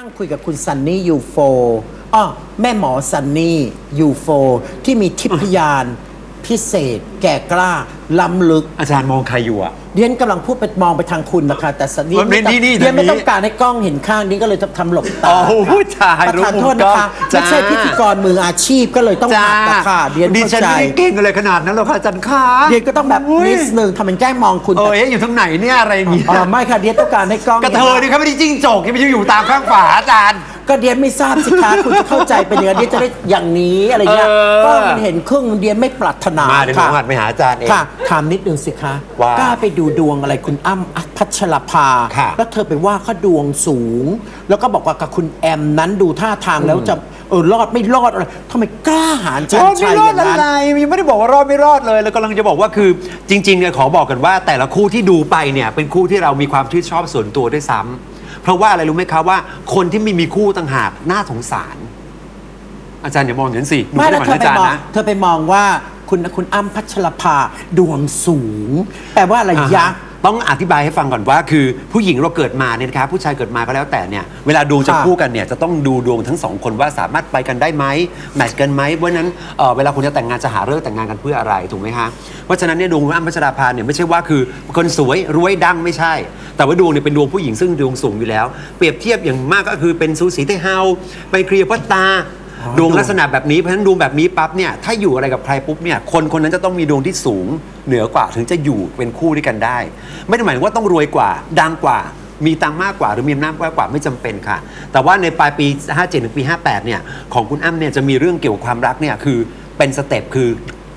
นั่งคุยกับคุณซันนี่ยูโฟอ้อแม่หมอซันนี่ยูโฟที่มีทิพยานพิเศษแก่กล้าล้ำลึก อาจารย์มองใครอยู่อะเดียนกำลังพูดไปมองไปทางคุณนะคะ แต่สันนี่มันไม่นี่นี่เดียนไม่ทางนี้ต้องการให้กล้องเห็นข้างนี้ก็เลยจะทำหลบตาอ๋อผู้ชายประรู้ธานมุมโทษนะคะกล้องไม่ใช่จ้าพิธีกรมืออาชีพก็เลยต้องจ้าหักนะคะเดียนดิเข้าฉันใจไม่ได้เก่งอะไรขนาดนั้นหรอกค่ะอาจารย์คะเดียนก็ต้องแบบยนิดนึงทำเป็นแกล้งมองคุณเอแต่อเอ๊ะอยู่ตรงไหนเนี่ยอะไรอย่างเงี้ยอ๋อไม่ค่ะเดียนต้องการให้กล้องกระเทยนี่เขาไม่ได้จิ้งจกที่ไม่ใช่อยู่ตามข้างฝาอาจารย์ ก็เดียนไม่ทราบสิคะคุณจะเข้าใจเป็นยังไงเดียนจะได้อย่างนี้อะไรเงี้ยเออ ก็มันเห็นครึ่งเดียนไม่ปรารถนามาเดี๋ยวหนูค่ะ หัดไปหาอาจารย์เอง ค่ะ ถามนิดนึงสิคะว่ากล้าไปดูดวงอะไรคุณอ้ำพัชรภา ค่ะแล้วเธอไปว่าเขาดวงสูง แล้วก็บอกว่ากับคุณแอมนั้นดูท่าทางแล้วจะเออรอดไม่รอดอะไรทำไมกล้าหาญชัรนอดชัไม่ยรออดย่างอะนั้นไรยังไม่ได้บอกว่ารอดไม่รอดเลยแล้วกำลังจะบอกว่าคือจริงๆเนี่ยขอบอกกันว่า แต่ละคู่ที่ดูไปเนี่ยเป็นคู่ที่เรามีความชื่นชอบส่วนตัวด้วยซ้ำเพราะว่าอะไรรู้ไหมครับว่า คนที่ไม่มีคู่ต่างหากน่าสงสาร อาจารย์อย่ามองอย่างนั้นสิหนูไม่ไม่แล้ได้วหมายเธถึองไปมองอาจารย์นะ เธอไปมองว่า คุณนะคุณอ้ำพัชรภาดวงสูง แปลว่าอะไรยะ ต้องอธิบายให้ฟังก่อนว่า คือผู้หญิงเราเกิดมาเนี่ยนะครับผู้ชายเกิดมาก็แล้วแต่เนี่ยเวลาดวงจะค่ะคู่กันเนี่ยจะต้องดูดวงทั้งสองคนว่าสามารถไปกันได้ไหมแมทช์กันไหมเพราะฉะนั้นเอ่อเวลาคุณจะแต่งงานจะหาเรื่องแต่งงานกันเพื่ออะไรถูกไหมฮะเพราะฉะนั้นเนี่ยดวงคุณอ้ำพัชราภาเนี่ยไม่ใช่ว่าคือคนสวยรวยดังไม่ใช่ แต่ว่าดวงเนี่ยเป็นดวงผู้หญิงซึ่งดวงสูงอยู่แล้ว เปรียบเทียบอย่างมากก็คือเป็นซูสีเทเฮาไปเคลียร์พัตตา ดวงลักษณะแบบนี้เพราะฉะนั้นดวงแบบนี้ปั๊บเนี่ยถ้าอยู่อะไรกับใครปุ๊บเนี่ยคนคนนั้นจะต้องมีดวงที่สูงเหนือกว่าถึงจะอยู่เป็นคู่ด้วยกันได้ ไม่ได้หมายถึงว่าต้องรวยกว่าดังกว่ามีตังค์มากกว่าหรือมีอำนาจมากกว่าไม่จำเป็นค่ะ แต่ว่าในปลายปี 57ถึงปี 58 เนี่ยของคุณอ้ำเนี่ยจะมีเรื่องเกี่ยวกับความรักเนี่ยคือเป็นสเต็ปคือ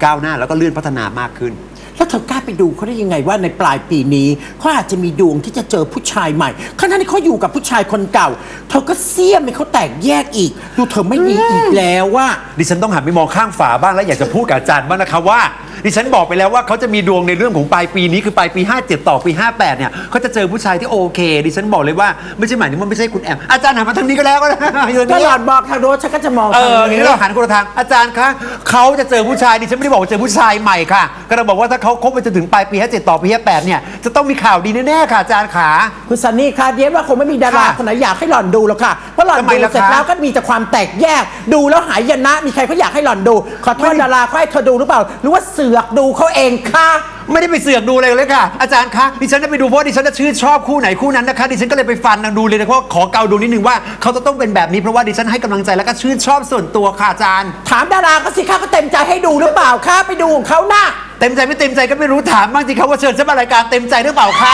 ก้าวหน้าแล้วก็เลื่อนพัฒนามากขึ้น แล้วเธอกล้าไปดูเขาได้ยังไงว่าในปลายปีนี้เขาอาจจะมีดวงที่จะเจอผู้ชายใหม่ขณะที่เขาอยู่กับผู้ชายคนเก่า เธอก็เสี้ยมให้เขาแตกแยกอีก ดูเธอไม่ดีอีกแล้วว่า ดิฉันต้องหันไปมองข้างฝาบ้างแล้วอยากจะพูดกับอาจารย์บ้างนะคะว่า ดิฉันบอกไปแล้วว่าเขาจะมีดวงในเรื่องของปลายปีนี้คือปลายปี 57 ต่อปี 58 เนี่ยเขาจะเจอผู้ชายที่โอเค ดิฉันบอกเลยว่าไม่ใช่หมายถึงว่าไม่ใช่คุณแอมอาจารย์หันมาทางนี้ก็แล้วก็ได้อยู่ตรงก็นี้หลอนบอกทางโน้นฉันก็จะมองเอทางอนี้ นี่เราหันคนละทางอาจารย์คะเขาจะเจอผู้ชายดิฉันไม่ได้บอกว่าเจอผู้ชายใหม่ค่ะก็เราบอกว่าถ้าเขาคบไปจนถึงปลายปี57ต่อปี58เนี่ยจะต้องมีข่าวดีแน่ๆค่ะอาจารย์ขา คุณซันนี่คะเดียนว่าคงไม่มีดาราค่ะคนไหนอยากให้หล่อนดูหรอกค่ะ เพราะหล่อนทำไมดูล่ะเสร็จคะแล้วก็มีแต่ความแตกแยก ดูแล้วหายนะ มีใครเขาอยากให้หล่อนดู ขอโทษดาราเขาให้เธอดูหรือเปล่า หรือว่าเสือกดูเขาเองค่ะ ไม่ได้ไปเสือกดูอะไรเลยค่ะ อาจารย์คะดิฉันได้ไปดูเพราะว่าดิฉันจะชื่นชอบคู่ไหนคู่นั้นนะคะดิฉันก็เลยไปฟันนางดูเลยนะเพราะขอเกาดูนิดนึงว่าเขาจะต้องเป็นแบบนี้เพราะว่าดิฉันให้กำลังใจแล้วก็ชื่นชอบส่วนตัวค่ะอาจารย์ ถามดาราก็สิคะเขาเต็มใจให้ดูหรือเปล่าคะไปดูของเขานะ เต็มใจไม่เต็มใจก็ไม่รู้ถามบ้างสิครับว่าเชิญฉันมารายการเต็มใจหรือเปล่าคะ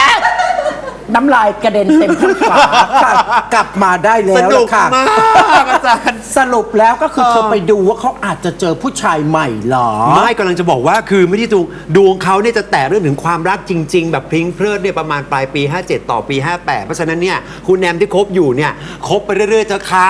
น้ำลายกระเด็นเต็มข้างฝาค่ะกลับมาได้แล้สวนุล่ะกค่ะ มากอาจารย์ สรุปแล้วก็คือเออ เธอไปดูว่าเขาอาจจะเจอผู้ชายใหม่เหรอ ไม่กำลังจะบอกว่าคือไม่ได้ดวงดวงเขาเนี่ยจะแตะเรื่องถึงความรักจริง ๆ แบบพริ้งเพลิดเนี่ยประมาณปลายปี 57 ต่อปี 58 เพราะฉะนั้นเนี่ยคุณแนมที่คบอยู่เนี่ยคบไปเรื่อยๆเถอะค่ะ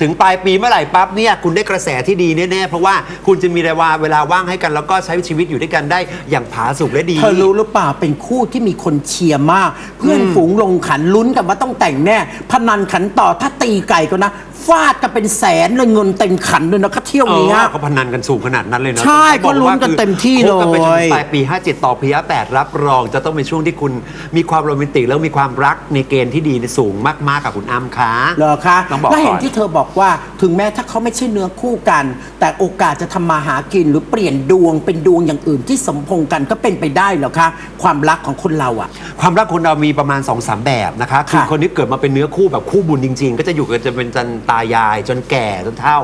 ถึงปลายปีเมื่อไหร่ปั๊บเนี่ยคุณได้กระแสที่ดีแน่ๆเพราะว่าคุณจะมีเวลาเวลาว่างให้กันแล้วก็ใช้ชีวิตอยู่ด้วยกันได้อย่างผาสุกและดี เธอรู้หรือเปล่าเป็นคู่ที่มีคนเชียร์มาก เพื่อนฝูงลงขันลุ้นกันว่าต้องแต่งแน่พนันขันต่อถ้าตีไก่ก็นะ ฟาดกันเป็นแสนเลยเงินเต็มขันเลยนะคะเที่ยวเอนี้อเขาพนันกันสูงขนาดนั้นเลยนะใช่ต้องบอกว่าก็ลุ้นกันเต็มที่คบกันไปจนเลยถึงปลายปี 57 ต่อปี58รับรองจะต้องเป็นช่วงที่คุณมีความโรแมนติกแล้วมีความรักในเกณฑ์ที่ดีสูงมากๆกับคุณอ้ำคะเหรอคะต้องบอกแล้วเห็ก่นอนที่เธอบอกว่าถึงแม้ถ้าเขาไม่ใช่เนื้อคู่กัน แต่โอกาสจะทำมาหากินหรือเปลี่ยนดวงเป็นดวงอย่างอื่นที่สมพงษ์กันก็เป็นไปได้เหรอคะ ความรักของคนเราอะความรักคนเรามีประมาณ2อสามแบบนะคะคือค่ะคนที่เกิดมาเป็นเนื้อคู่แบบคู่บุญจริง ๆ ก็จะอยู่กันจนเป็นจันตายาย จนแก่จนเฒ่า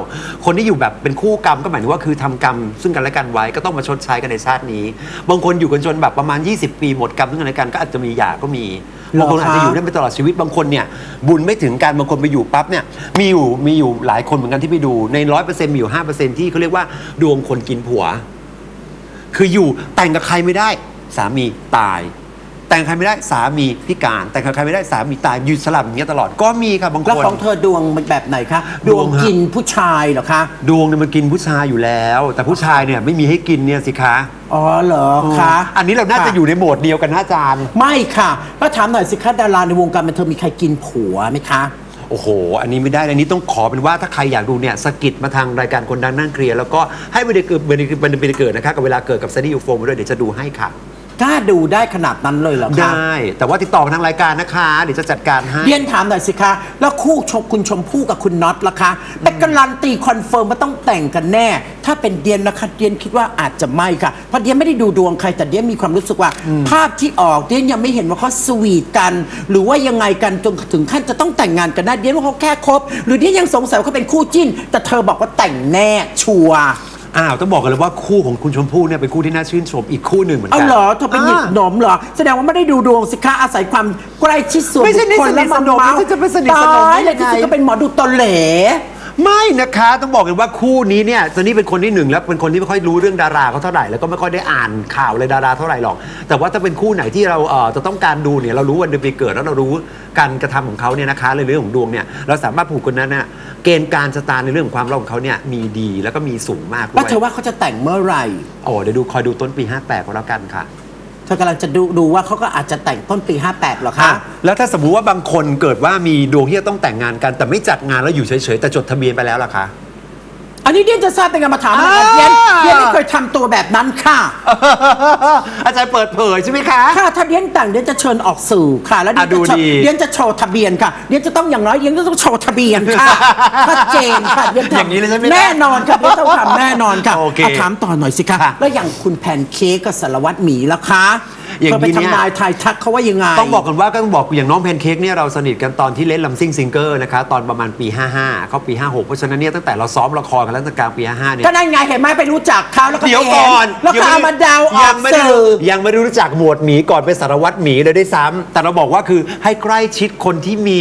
คนที่อยู่แบบเป็นคู่กรรมก็หมายถึงว่าคือทำกรรม ซึ่งกันและกันไว้ก็ต้องมาชดใช้กันในชาตินี้ บางคนอยู่กันจนแบบประมาณ 20 ปีหมดกรรมซึ่งกันและกันก็อาจจะมีหย่าก็มีเหรอบางคนอาจจะอยู่ได้ไปตลอดชีวิตบางคนเนี่ยบุญไม่ถึงการบางคนไปอยู่ปั๊บเนี่ยมีอยู่มีอยู่หลายคนเหมือนกันที่ไปดูในร้อยเปอร์เซ็นต์มีอยู่ห้าเปอร์เซ็นต์ที่เขาเรียกว่าดวงคนกินผัว คืออยู่แต่งกับใครไม่ได้ สามีตาย แต่งกับใครไม่ได้สามีพิการ แต่งกับใครไม่ได้สามีตายอยู่สลับอย่างเงี้ยตลอดก็มีครับบางแล้วคนของเธอดวงมันแบบไหนคะดดววงงฮะ กินผู้ชายเหรอคะ ดวงเนี่ยมันกินผู้ชายอยู่แล้ว แต่ผู้ชายเนี่ยไม่มีให้กินเนี่ยสิคะอ๋อเหรอคะอันนี้เราน่าจะอยู่ในโหมดเดียวกันนะอาจารย์ ไม่ค่ะแล้วถามหน่อยสิคะดาราในวงการบันเทิงมีใครกินผัวไหมคะ โอ้โห อันนี้ไม่ได้อันนี้ต้องขอเป็นว่าถ้าใครอยากดูเนี่ยสะกิดมาทางรายการคนดังนั่งเคลียร์แล้วก็ให้ไปเกิดไปเกิดไปเกิดนะคะกับเวลาเกิดกับซันนี่ยูโฟมมาด้วยเดี๋ยวจะดูให้ค่ะ กล้าดูได้ขนาดนั้นเลยเหรอไดคะ้แต่ว่าติดต่อมาทางรายการนะคะ เดี๋ยวจะจัดการให้ เรียนถามหน่อยสิคะ แล้วคู่ชมคุณชมพู่กับคุณน็อตล่ะคะเป็นการันตีคอนเฟิร์มว่าต้องแต่งกันแน่ ถ้าเป็นเดียนนะคะเดียนคิดว่าอาจจะไม่ค่ะ เพราะเดียนไม่ได้ดูดวงใครแต่เดียนมีความรู้สึกว่า ภาพที่ออกเดียนยังไม่เห็นว่าเขาสวีทกัน หรือว่ายังไงกันจนถึงขั้นจะต้องแต่งงานกันได้เดียนว่าเขาแค่คบหรือเดียนยังสงสัยว่าเขาเป็นคู่จิ้น แต่เธอบอกว่าแต่งแน่ชัวร์ อ้าวต้องบอกกันเลยว่าคู่ของคุณชมพู่เนี่ยเป็นคู่ที่น่าชื่นชมอีกคู่หนึ่งเหมือนกั เอาเหรอเธอไปหยิบอ่าหนมเหรอ แสดงว่าไม่ได้ดูดวงสิคะอาศัยความใกล้ชิดส่วนไม่ใช่บุคคลสนิทแล้วมาสนมเมาส์ไม่ใช่จะไปสนิทสนมตายเลยได้ที่ไงสุดก็เป็นหมอดูตอแหล ไม่นะคะต้องบอกกันว่าคู่นี้เนี่ยตอนนี้เป็นคนที่หนึ่งแล้วเป็นคนที่ไม่ค่อยรู้เรื่องดาราเขาเท่าไหร่แล้วก็ไม่ค่อยได้อ่านข่าวเลยดาราเท่าไหร่หรอก แต่ว่าถ้าเป็นคู่ไหนที่เราเอ่อจะต้องการดูเนี่ยเรารู้วันเดือนปีเกิดแล้วเรารู้การกระทำของเขาเนี่ยนะคะในเรื่องของดวงเนี่ยเราสามารถผูกคนนั้นเนี่ยเกณฑ์การชะตาในเรื่องของความรักของเขาเนี่ยมีดีแล้วก็มีสูงมากด้แล้ววยเธอว่าเขาจะแต่งเมื่อไหร่ โอ้เดี๋ยวดูคอยดูต้นปี 58ก็แล้วกันค่ะ เธอกำลังจะดูดูว่าเขาก็อาจจะแต่งต้นปี 58เหรอคะอะแล้วถ้าสมมุติว่าบางคนเกิดว่ามีดวงที่จะต้องแต่งงานกัน แต่ไม่จัดงานแล้วอยู่เฉยๆ แต่จดทะเบียนไปแล้วล่ะคะ อันนี้เดียนจะทราบเป็นการมาถามอะไรอ่าเดียนเดียนไม่เคยทำตัวแบบนั้นค่ะ อาจารย์เปิดเผยใช่ไหมคะ ค่ะถ้าเดียนแต่งเดียนจะเชิญออกสื่อค่ะ แล้วเดียนอะดูจะโชว์ดี เดียนจะโชว์ทะเบียนค่ะเดียนจะต้องอย่างน้อยเดียนก็ต้องโชว์ทะเบียนค่ะชัดเจนค่ะเดียนทำอย่างนี้เลยใช่ไหมแน่นอนค่ะเดียนต้องทำแน่นอนค่ะโอเคะถามต่อหน่อยสิคะค่ะแล้วอย่างคุณแพนเค้กกับสารวัตรหมีล่ะคะ อย่างเธอไปนี้เนี่ย ทำนายทายทักเขาว่ายังไง ต้องบอกกันว่าก็ต้องบอกอย่างน้องแพนเค้กเนี่ยเราสนิทกันตอนที่เล่นลำซิ่งซิงเกอร์นะคะตอนประมาณปี 55 เข้าปี 56 เพราะฉะนั้นเนี่ยตั้งแต่เราซ้อมละครกันแล้วตั้งแต่กลางปี 55 เนี่ย ก็นั่นไงเห็นไหมไปรู้จักเขาแล้วก็เดี๋ยวไปก่อนแล้วก็เอามาเดาออยักไม่ได้สื่อ ยังไม่ได้รู้จักหมวดหมีก่อนเป็นสารวัตรหมีเลยได้วยซ้ำแต่เราบอกว่าคือให้ใกล้ชิดคนที่มี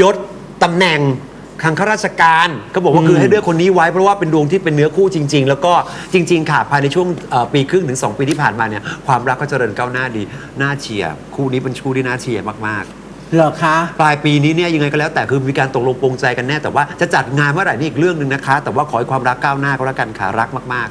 ยศตำแหน่ง ทางข้าราชการก็บอกว่าคือให้เลือกคนนี้ไว้เพราะว่าเป็นดวงที่เป็นเนื้อคู่จริง ๆ แล้วก็จริง ๆ ค่ะภายในช่วงเอ่อปีครึ่งถึง 2 ปีที่ผ่านมาเนี่ยความรักก็เจริญก้าวหน้าดีน่าเชียร์คู่นี้เป็นคู่ที่น่าเชียร์มากๆ เหรอคะ ปลายปีนี้เนี่ยยังไงก็แล้วแต่คือมีการตกลงปรงใจกันแน่แต่ว่าจะจัดงานเมื่อไหร่นี่อีกเรื่องหนึ่งนะคะ แต่ว่าขอให้ความรักก้าวหน้าก็แล้วกันค่ะรักมาก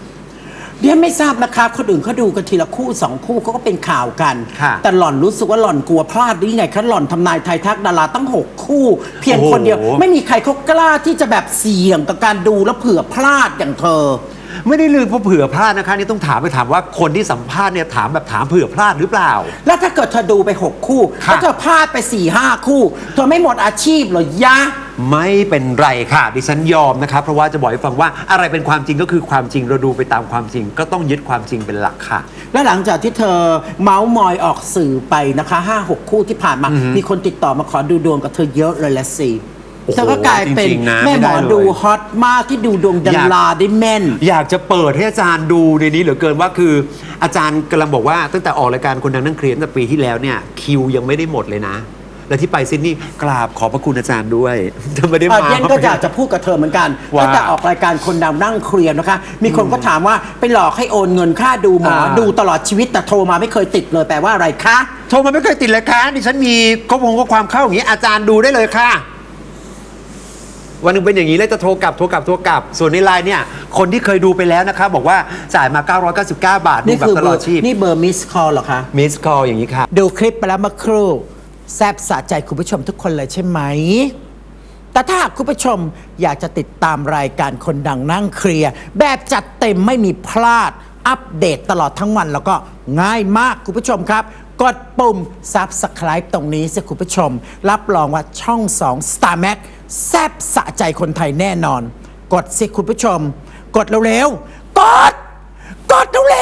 เดียนไม่ทราบนะคะคนอื่นเขาดูกันทีละคู่สองคู่เขาก็เป็นข่าวกัน ค่ะแต่หล่อนรู้สึกว่าหล่อนกลัวพลาดหรือไงคะหล่อนทำนายไทายทักดาราตั้งหกคู่ เพียงคนเดียว ไม่มีใครเขากล้าที่จะแบบเสี่ยงกับการดูแล้วเผื่อพลาดอย่างเธอๆไม่ได้ลืมเพราะเผื่อพลาดนะคะนี่ต้องถามไปถามว่าคนที่สัมภาษณ์เนี่ยถามแบบถามเผื่อพลาดหรือเปล่า แล้วถ้าเกิดเธอดูไปหกคู่ค่ะ แล้วเธอพลาดไป4ี่ห้าคู่ เธอไม่หมดอาชีพเหรอยะ ไม่เป็นไรค่ะ ดิฉันยอมนะคะเพราะว่าจะบอกให้ฟังว่าอะไรเป็นความจริงก็คือความจริงเราดูไปตามความจริง ก็ต้องยึดความจริงเป็นหลักค่ะ และหลังจากที่เธอเมาส์มอยออกสื่อไปนะคะห้าหกคู่ที่ผ่านมา มีคนติดต่อมาขอดูดวงกับเธอเยอะเลยละสิโอ้โหเธอก็กลายเป็นจริงๆนะแม่หมอไม่ได้เลย ดูฮอตมากที่ดูดวงดาราได้แม่น อยากจะเปิดให้อาจารย์ดูในนี้เหลือเกินว่าคือ อาจารย์กำลังบอกว่าตั้งแต่ออกรายการคนดังนั่งเคลียร์ตั้งแต่ปีที่แล้วเนี่ยคิวยังไม่ได้หมดเลยนะ และที่ไปซิดนีย์กราบขอบพระคุณอาจารย์ด้วยจะไม่ได้เอ่อมา เย็นก็อยากจะพูดกับเธอเหมือนกันว่าตั้งแต่ออกรายการคนดังนั่งเคลียร์นะคะ มีคนก็ถามว่าไปหลอกให้โอนเงินค่าดูหมอ อ่า ดูตลอดชีวิตแต่โทรมาไม่เคยติดเลยแปลว่าอะไรคะ โทรมาไม่เคยติดเลยค่ะดิฉันมีข้อมูลข้อความเข้าอย่างนี้อาจารย์ดูได้เลยค่ะ วันหนึงเป็นอย่างนี้แล้วจะโทรกลับโทรกลับโทรกลับ ส่วนในไลน์เนี่ย คนที่เคยดูไปแล้วนะคะ บอกว่าจ่ายมา 999 บาทดูนี่แบบคือตเบลออดร์ชีพนี่เบอร์มิสคอลเหรอคะ มิสคอลอย่างนี้ค่ะ ดูคลิปไปแล้วเมื่อครู่ แซบสะใจคุณผู้ชมทุกคนเลยใช่ไหม แต่ถ้าหากคุณผู้ชมอยากจะติดตามรายการคนดังนั่งเคลียร์แบบจัดเต็มไม่มีพลาด อัปเดตตลอดทั้งวันแล้วก็ง่ายมากคุณผู้ชมครับ กดปุ่ม Subscribe ตรงนี้สิคุณผู้ชม รับรองว่าช่อง 2 Star Max แซบสะใจคนไทยแน่นอน กดสิคุณผู้ชม กดเร็วๆ กด กดเร็วๆ